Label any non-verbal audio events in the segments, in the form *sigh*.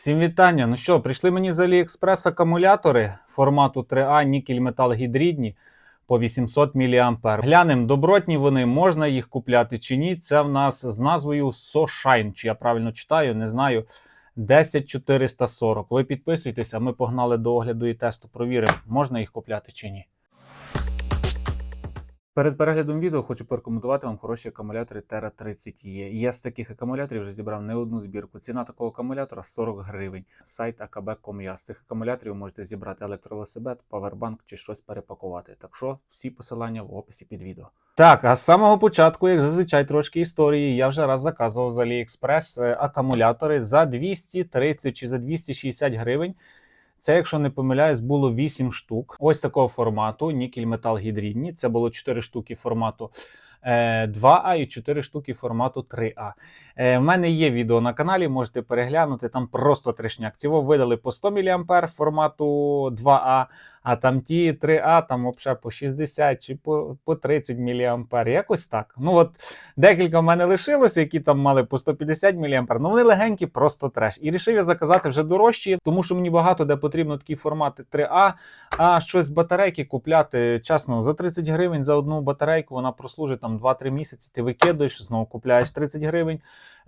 Всім вітання. Ну що, прийшли мені з AliExpress акумулятори формату 3А нікель метал гідрідні по 800 мА. Глянемо, добротні вони, можна їх купляти чи ні. Це в нас з назвою SoShine, чи я правильно читаю, не знаю. 10440. Ви підписуйтесь, а ми погнали до огляду і тесту. Провіримо, можна їх купляти чи ні. Перед переглядом відео хочу порекомендувати вам хороші акумулятори Terra 30 є. Я з таких акумуляторів вже зібрав не одну збірку. Ціна такого акумулятора 40 гривень. Сайт akb.com.ua. З цих акумуляторів можете зібрати електровелосипед, павербанк чи щось перепакувати. Так що всі посилання в описі під відео. Так, а з самого початку, як зазвичай, трошки історії, я вже раз заказував з AliExpress е, акумулятори за 230 чи за 260 гривень. Це, якщо не помиляюсь, було 8 штук. Ось такого формату, нікель метал гідрідні. Це було 4 штуки формату е, 2А і 4 штуки формату 3А. Е, в мене є відео на каналі, можете переглянути. Там просто трешняк. Цього видали по 100 мА формату 2А, а там ті 3А, там взагалі по 60 чи по, по 30 мА. Якось так. Ну от Декілька в мене лишилося, які там мали по 150 мА. Ну вони легенькі, просто треш. І рішив я заказати вже дорожчі, тому що мені багато де потрібно такі формати 3А. А щось батарейки купляти, чесно, за 30 гривень за одну батарейку вона прослужить там 2-3 місяці. Ти викидуєш, знову купляєш 30 гривень.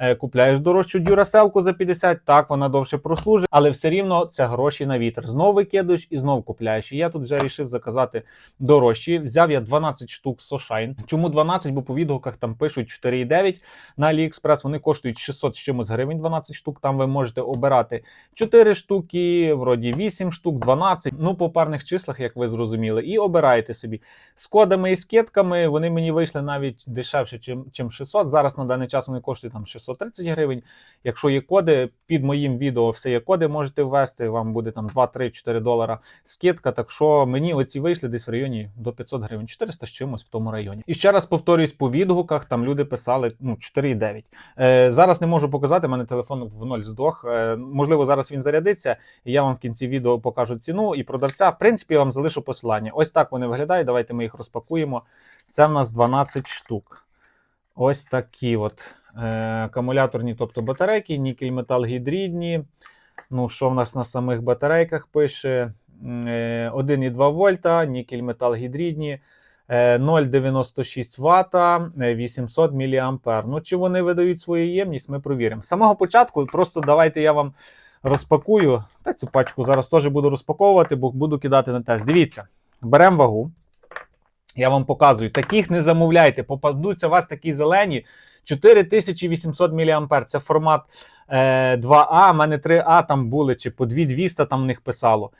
Е, Купляєш дорожчу дюраселку за 50, так вона довше прослужить, але все рівно це гроші на вітер. Знову викидуєш і знову купляєш. І я тут вже вирішив заказати дорожчі. Взяв я 12 штук Сошайн. Чому 12? Бо по відгуках там пишуть 4,9 на AliExpress. Вони коштують 600 з чимось гривень. 12 штук. Там ви можете обирати 4 штуки, вроді 8 штук, 12. Ну, по парних числах, як ви зрозуміли, і обираєте собі з кодами і скидками. Вони мені вийшли навіть дешевше, чим, чим 600. Зараз на даний час вони коштують там 630 гривень. Якщо є коди, під моїм відео все є коди, можете ввести. Вам буде там 2-3-4 долара скидка. Так що мені оці вийшли десь в районі до 500 гривень, 400 з чимось в тому районі. І ще раз повторюсь по відгуках, там люди писали ну 4,9. Е, зараз не можу показати, мене телефон в ноль здох. Е, можливо, зараз він зарядиться, і я вам в кінці відео покажу ціну і продавця. В принципі, я вам залишу посилання. Ось так вони виглядають. Давайте ми їх розпакуємо. Це в нас 12 штук. Ось такі от акумуляторні, тобто батарейки, нікель метал гідрідні. Ну, що в нас на самих батарейках пише? Е, 1,2 вольта, нікель метал гідрідні, е, 0,96 Вт, е, 800 мА. Ну, чи вони видають свою ємність, ми провіримо. З самого початку, просто давайте я вам розпакую. Та цю пачку зараз теж буду розпаковувати, бо буду кидати на тест. Дивіться, беремо вагу. Я вам показую. Таких не замовляйте. Попадуться у вас такі зелені. 4800 мА. Це формат е, 2А. У мене 3А там були, чи по 2200 там в них писало.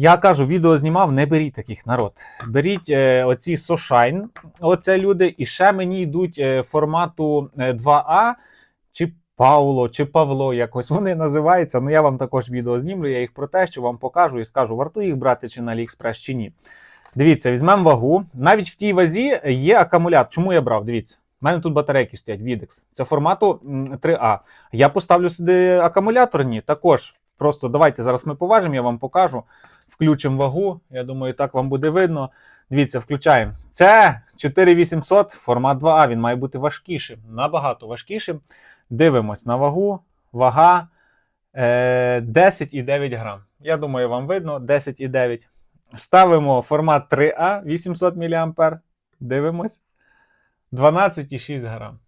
Я кажу, відео знімав, не беріть таких народ. Беріть е, оці Soshine, оце люди, і ще мені йдуть е, формату е, 2А, чи Пауло, чи Павло, якось вони називаються. Ну я вам також відео знімлю, я їх протещу, вам покажу і скажу, вартує їх брати чи на AliExpress, чи ні. Дивіться, візьмемо вагу. Навіть в тій вазі є акумулятор. Чому я брав? Дивіться. У мене тут батарейки стоять, Videx. Це формату 3А. Я поставлю сюди акумуляторні. Також просто давайте зараз ми поважимо, я вам покажу. Включимо вагу. Я думаю, так вам буде видно. Дивіться, включаємо. Це 4800, формат 2А. Він має бути важкішим, набагато важкішим. Дивимось на вагу. Вага е, 10,9 грам. Я думаю, вам видно 10,9. Ставимо формат 3А 800 мА. Дивимось. 12,6 грам.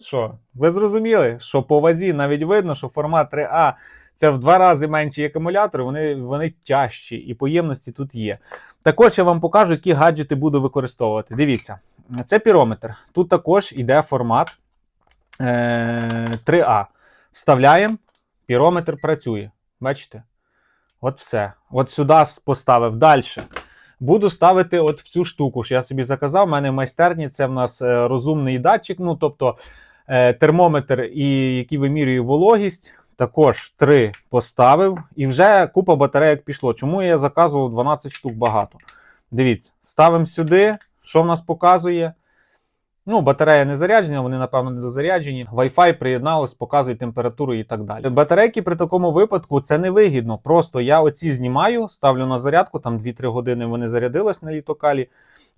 Що? Ви зрозуміли, що по вазі навіть видно, що формат 3А це в два рази менші акумулятори, вони, вони тяжчі і поємності тут є. Також я вам покажу, які гаджети буду використовувати. Дивіться, це пірометр. Тут також йде формат е, 3А. Вставляємо, пірометр працює. Бачите? От все. От сюди поставив. Далі. Буду ставити от в цю штуку, що я собі заказав. У мене в майстерні це в нас е, розумний датчик, ну тобто е, термометр, і який вимірює вологість. Також три поставив, і вже купа батарейок пішло. Чому я заказував 12 штук багато? Дивіться, ставимо сюди. Що в нас показує? Ну, батарея не заряджена, вони, напевно, не дозаряджені. Wi-Fi приєдналось, показує температуру і так далі. Батарейки при такому випадку це невигідно. Просто я оці знімаю, ставлю на зарядку, там 2-3 години вони зарядились на літокалі.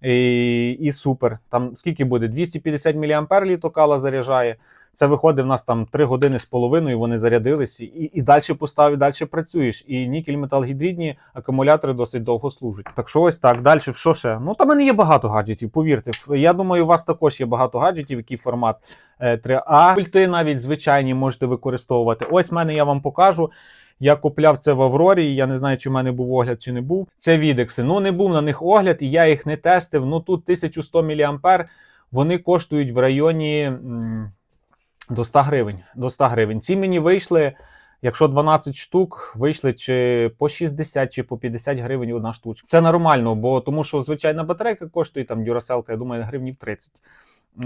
І, і супер. Там скільки буде? 250 мА літокала заряджає. Це виходить в нас там 3 години з половиною, вони зарядились, і, і далі постав, і далі працюєш. І нікель металгідрідні акумулятори досить довго служать. Так що ось так. Далі, що ще? Ну там мене є багато гаджетів, повірте. Я думаю, у вас також є багато гаджетів, який формат е, 3А. Пульти навіть звичайні можете використовувати. Ось мене я вам покажу. Я купляв це в Аврорі. Я не знаю, чи в мене був огляд, чи не був. Це відекси. Ну не був на них огляд, і я їх не тестив. Ну тут 1100 мА. Вони коштують в районі до 100 гривень. До 100 гривень. Ці мені вийшли. Якщо 12 штук вийшли чи по 60, чи по 50 гривень одна штучка. Це нормально, бо тому що звичайна батарейка коштує там Duracell, я думаю, гривнів 30.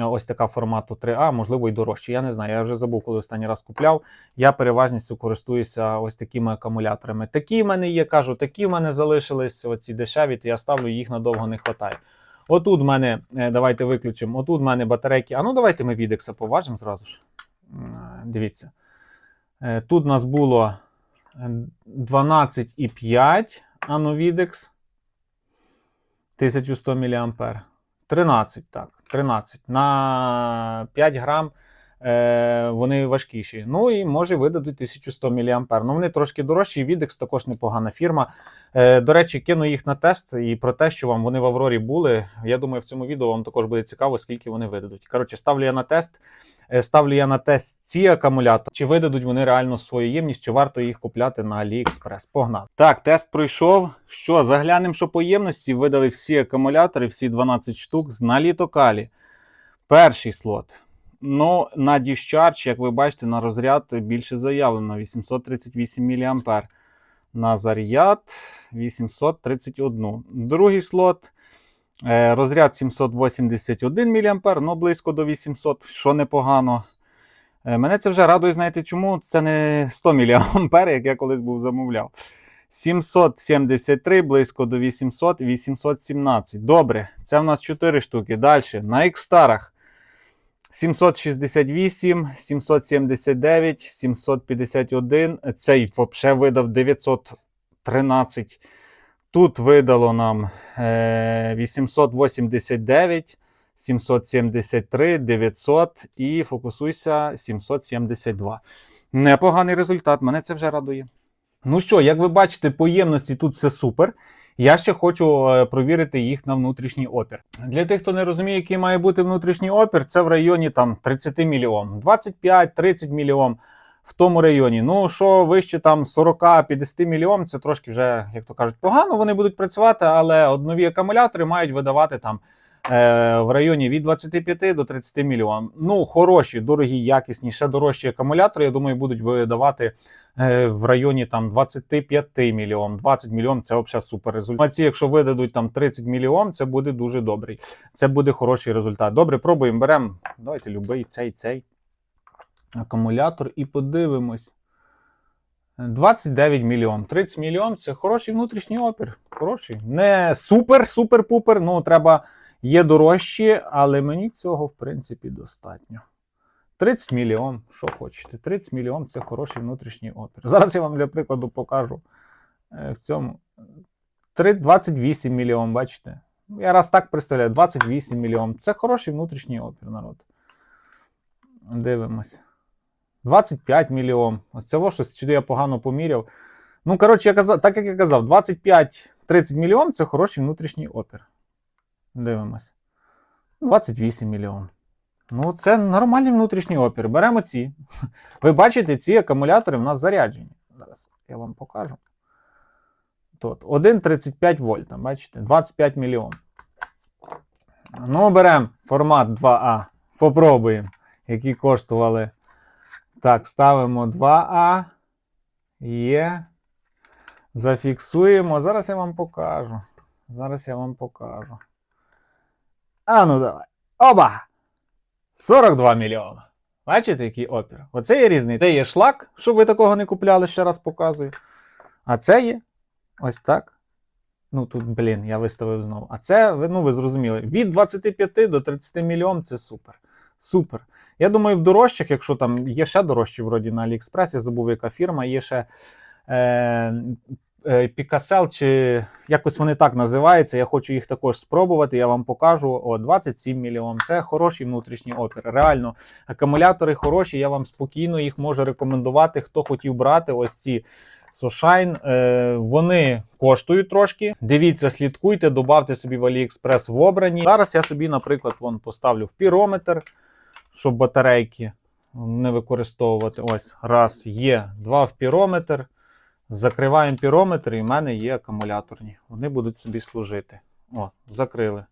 Ось така формату 3А, можливо, і дорожче. Я не знаю. Я вже забув, коли останній раз купляв. Я переважністю користуюся ось такими акумуляторами. Такі в мене є, кажу, такі в мене залишились оці дешеві, то я ставлю, їх надовго не вистачає. Отут в мене, е, давайте виключимо. Отут в мене батарейки. А ну давайте ми відекса поважимо зразу ж. Дивіться. Е, Тут у нас було е, 12,5 Anovіdex 1100 мА. 13, так, 13. На 5 грам е, вони важкіші. Ну і може видадуть 1100 мА. Ну вони трошки дорожчі. Відекс також непогана фірма. Е, до речі, кину їх на тест і про те, що вам вони в Аврорі були. Я думаю, в цьому відео вам також буде цікаво, скільки вони видадуть. Коротше, ставлю я на тест. Е, Ставлю я на тест ці акумулятори, чи видадуть вони реально свою ємність, чи варто їх купляти на AliExpress. Погнали. Так, тест пройшов. Що, заглянемо, що по ємності видали всі акумулятори, всі 12 штук з на літокалі. Перший слот. Ну, на Discharge, як ви бачите, на розряд більше заявлено 838 мА. На заряд 831. Другий слот. Е, Розряд 781 мА, ну близько до 800, що непогано. Е, Мене це вже радує, знаєте чому? Це не 100 мА, як я колись був замовляв. 773, близько до 800, 817. Добре, це в нас 4 штуки. Далі, на X-Старах 768, 779, 751. Цей взагалі видав 913. Тут видало нам е, 889, 773, 900 і фокусуйся 772. Непоганий результат, мене це вже радує. Ну що, як ви бачите, по ємності тут все супер. Я ще хочу е, провірити їх на внутрішній опір. Для тих, хто не розуміє, який має бути внутрішній опір, це в районі там 30 мільйон, 25-30 мільйон в тому районі. Ну, що вище там 40-50 мільйон, це трошки вже, як то кажуть, погано. Вони будуть працювати, але однові акумулятори мають видавати там в районі від 25 до 30 мільйон. Ну, хороші, дорогі, якісні, ще дорожчі акумулятори, я думаю, будуть видавати е, в районі там 25 мільйон. 20 мільйон це взагалі супер результат. Якщо видадуть там 30 мільйон, це буде дуже добрий. Це буде хороший результат. Добре, пробуємо. Беремо. Давайте любий цей цей акумулятор і подивимось. 29 мільйон. 30 мільйон це хороший внутрішній опір. Хороший. Не супер, супер-пупер. Ну, треба є дорожчі, але мені цього, в принципі, достатньо. 30 мільйон, що хочете. 30 мільйон це хороший внутрішній опір. *laughs* Зараз я вам для прикладу покажу е, в цьому. Три- 28 мільйон, бачите? Я раз так представляю, 28 мільйон. Це хороший внутрішній опір, народ. Дивимось. 25 мільйон. Ось це щось чи я погано поміряв. Ну, коротше, я казав, так як я казав, 25-30 мільйон це хороший внутрішній опір. Дивимось. 28 мільйон. Ну, це нормальний внутрішній опір. Беремо ці. *laughs* Ви бачите, ці акумулятори в нас заряджені. Зараз я вам покажу. Тут 1,35 вольта, бачите, 25 мільйон. Ну, беремо формат 2А. Попробуємо, які коштували. Так, ставимо 2А. Є. Зафіксуємо. Зараз я вам покажу. Зараз я вам покажу. А ну давай. Оба! 42 мільйони. Бачите, який опір? Оце є різний. Це є шлак, щоб ви такого не купляли, ще раз показую. А це є ось так. Ну тут, блін, я виставив знову. А це, ну ви зрозуміли, від 25 до 30 мільйон це супер. Супер. Я думаю, в дорожчих, якщо там є ще дорожчі, вроді на AliExpress, я забув, яка фірма, є ще е, Пікасел, чи якось вони так називаються. Я хочу їх також спробувати. Я вам покажу. О, 27 мільйон. Це хороший внутрішній опір. Реально, акумулятори хороші. Я вам спокійно їх можу рекомендувати. Хто хотів брати ось ці Сошайн. Е, вони коштують трошки. Дивіться, слідкуйте, додавте собі в AliExpress в обрані. Зараз я собі, наприклад, вон поставлю в пірометр, щоб батарейки не використовувати. Ось, раз, є, два в пірометр. Закриваємо пірометр, і в мене є акумуляторні. Вони будуть собі служити. О, закрили.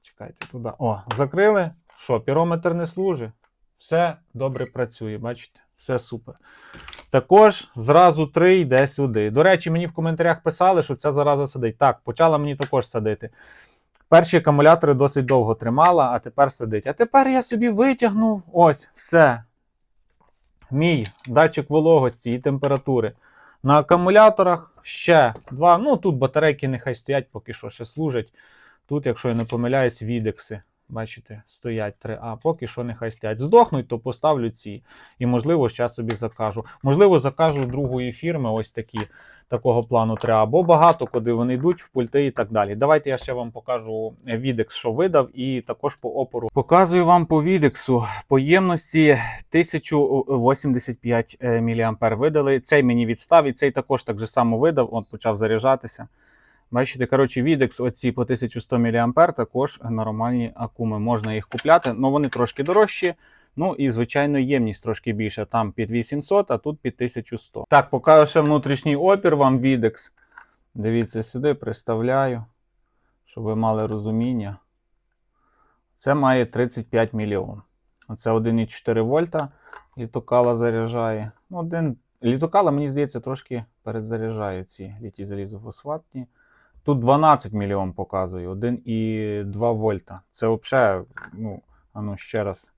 Чекайте туди. О, закрили. Що, пірометр не служить? Все добре працює, бачите? Все супер. Також зразу три йде сюди. До речі, мені в коментарях писали, що ця зараза сидить. Так, почала мені також садити. Перші акумулятори досить довго тримала, а тепер сидить. А тепер я собі витягнув. Ось, все. Мій датчик вологості і температури. На акумуляторах ще два. Ну тут батарейки нехай стоять, поки що ще служать. Тут, якщо я не помиляюсь, відекси. Бачите, стоять 3А, поки що нехай стоять. Здохнуть, то поставлю ці. І, можливо, ще собі закажу. Можливо, закажу другої фірми, ось такі, такого плану 3А, бо багато куди вони йдуть в пульти і так далі. Давайте я ще вам покажу відекс, що видав, і також по опору. Показую вам по відексу. По ємності 1085 мА видали. Цей мені відстав, і цей також так же само видав, от почав заряджатися. Бачите, коротше, відекс, оці по 1100 мА також нормальні акуми. Можна їх купляти, але вони трошки дорожчі. Ну і звичайно, ємність трошки більше. Там під 800, а тут під 1100. Так, покажу ще внутрішній опір вам відекс. Дивіться сюди, приставляю, щоб ви мали розуміння. Це має 35 мільйон. Оце 1,4 вольта. Літокала заряджає. Ну, один літокала, мені здається, трошки перезаряджає ці літі залізофосфатні. Тут 12 мільйон показує, 1,2 вольта. Це взагалі, ну, а ну ще раз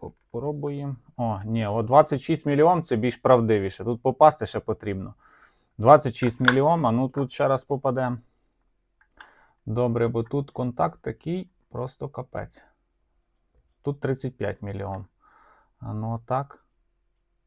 попробуємо. О, ні, о 26 мільйон це більш правдивіше. Тут попасти ще потрібно. 26 мільйон, а ну тут ще раз попадемо. Добре, бо тут контакт такий просто капець. Тут 35 мільйон. А ну так.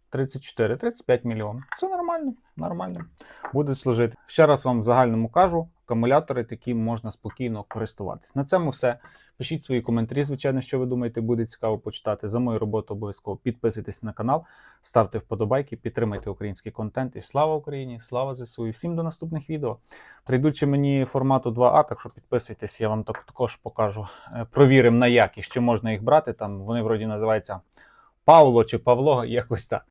34, 35 мільйон. Це нормально, нормально. Буде служити. Ще раз вам в загальному кажу: акумулятори такі можна спокійно користуватись. На цьому все. Пишіть свої коментарі, звичайно, що ви думаєте, буде цікаво почитати. За мою роботу обов'язково підписуйтесь на канал, ставте вподобайки, підтримайте український контент. І слава Україні! Слава ЗСУ! І всім до наступних відео. Прийдучи мені формату 2А, так що підписуйтесь, я вам так- також покажу. Е, Провіримо на якість, чи можна їх брати. Там вони вроді називаються Павло чи Павло, якось так.